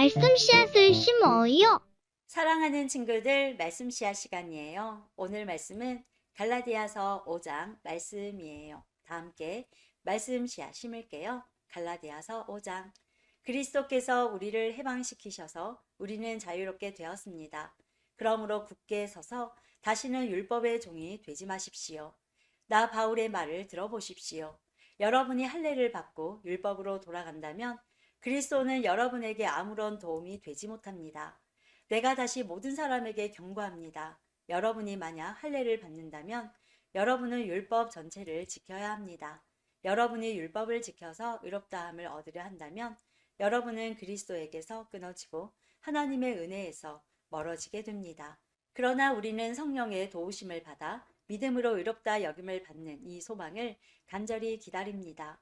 말씀 씨앗을 심어요. 사랑하는 친구들 말씀 씨앗 시간이에요. 오늘 말씀은 갈라디아서 5장 말씀이에요. 다 함께 말씀 씨앗 심을게요. 갈라디아서 5장 그리스도께서 우리를 해방시키셔서 우리는 자유롭게 되었습니다. 그러므로 굳게 서서 다시는 율법의 종이 되지 마십시오. 나 바울의 말을 들어보십시오. 여러분이 할례를 받고 율법으로 돌아간다면 그리스도는 여러분에게 아무런 도움이 되지 못합니다. 내가 다시 모든 사람에게 경고합니다. 여러분이 만약 할례를 받는다면 여러분은 율법 전체를 지켜야 합니다. 여러분이 율법을 지켜서 의롭다함을 얻으려 한다면 여러분은 그리스도에게서 끊어지고 하나님의 은혜에서 멀어지게 됩니다. 그러나 우리는 성령의 도우심을 받아 믿음으로 의롭다 여김을 받는 이 소망을 간절히 기다립니다.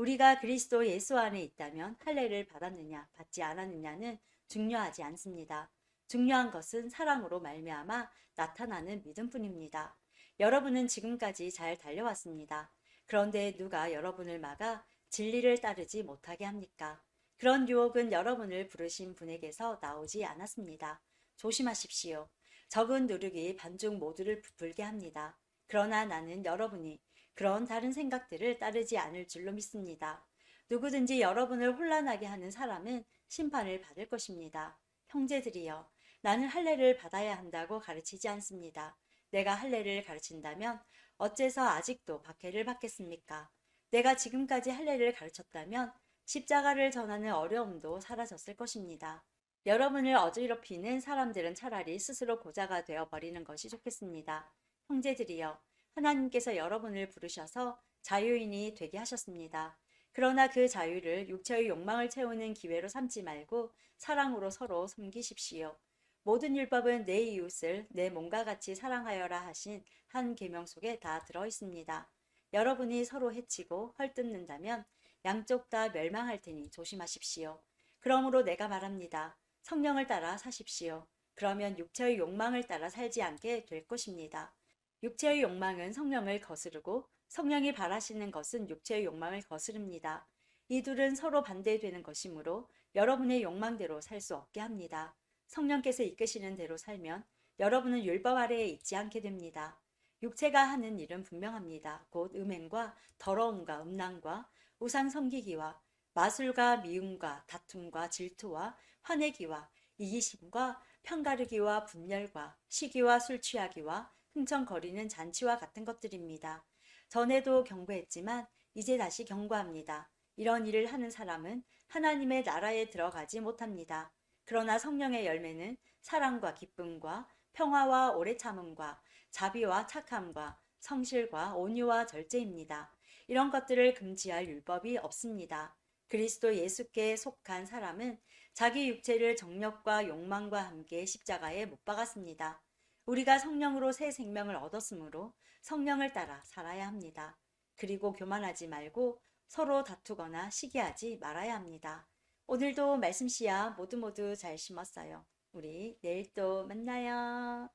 우리가 그리스도 예수 안에 있다면 할례를 받았느냐 받지 않았느냐는 중요하지 않습니다. 중요한 것은 사랑으로 말미암아 나타나는 믿음뿐입니다. 여러분은 지금까지 잘 달려왔습니다. 그런데 누가 여러분을 막아 진리를 따르지 못하게 합니까? 그런 유혹은 여러분을 부르신 분에게서 나오지 않았습니다. 조심하십시오. 적은 누룩이 반중 모두를 부풀게 합니다. 그러나 나는 여러분이 그런 다른 생각들을 따르지 않을 줄로 믿습니다. 누구든지 여러분을 혼란하게 하는 사람은 심판을 받을 것입니다. 형제들이여, 나는 할례를 받아야 한다고 가르치지 않습니다. 내가 할례를 가르친다면 어째서 아직도 박해를 받겠습니까? 내가 지금까지 할례를 가르쳤다면 십자가를 전하는 어려움도 사라졌을 것입니다. 여러분을 어지럽히는 사람들은 차라리 스스로 고자가 되어 버리는 것이 좋겠습니다. 형제들이여, 하나님께서 여러분을 부르셔서 자유인이 되게 하셨습니다. 그러나 그 자유를 육체의 욕망을 채우는 기회로 삼지 말고 사랑으로 서로 섬기십시오. 모든 율법은 내 이웃을 내 몸과 같이 사랑하여라 하신 한 계명 속에 다 들어 있습니다. 여러분이 서로 해치고 헐뜯는다면 양쪽 다 멸망할 테니 조심하십시오. 그러므로 내가 말합니다. 성령을 따라 사십시오. 그러면 육체의 욕망을 따라 살지 않게 될 것입니다. 육체의 욕망은 성령을 거스르고 성령이 바라시는 것은 육체의 욕망을 거스릅니다. 이 둘은 서로 반대되는 것이므로 여러분의 욕망대로 살 수 없게 합니다. 성령께서 이끄시는 대로 살면 여러분은 율법 아래에 있지 않게 됩니다. 육체가 하는 일은 분명합니다. 곧 음행과 더러움과 음란과 우상 섬기기와 마술과 미움과 다툼과 질투와 화내기와 이기심과 편가르기와 분열과 시기와 술 취하기와 흥청거리는 잔치와 같은 것들입니다. 전에도 경고했지만 이제 다시 경고합니다. 이런 일을 하는 사람은 하나님의 나라에 들어가지 못합니다. 그러나 성령의 열매는 사랑과 기쁨과 평화와 오래 참음과 자비와 착함과 성실과 온유와 절제입니다. 이런 것들을 금지할 율법이 없습니다. 그리스도 예수께 속한 사람은 자기 육체를 정력과 욕망과 함께 십자가에 못 박았습니다. 우리가 성령으로 새 생명을 얻었으므로 성령을 따라 살아야 합니다. 그리고 교만하지 말고 서로 다투거나 시기하지 말아야 합니다. 오늘도 말씀 씨야 모두 모두 잘 심었어요. 우리 내일 또 만나요.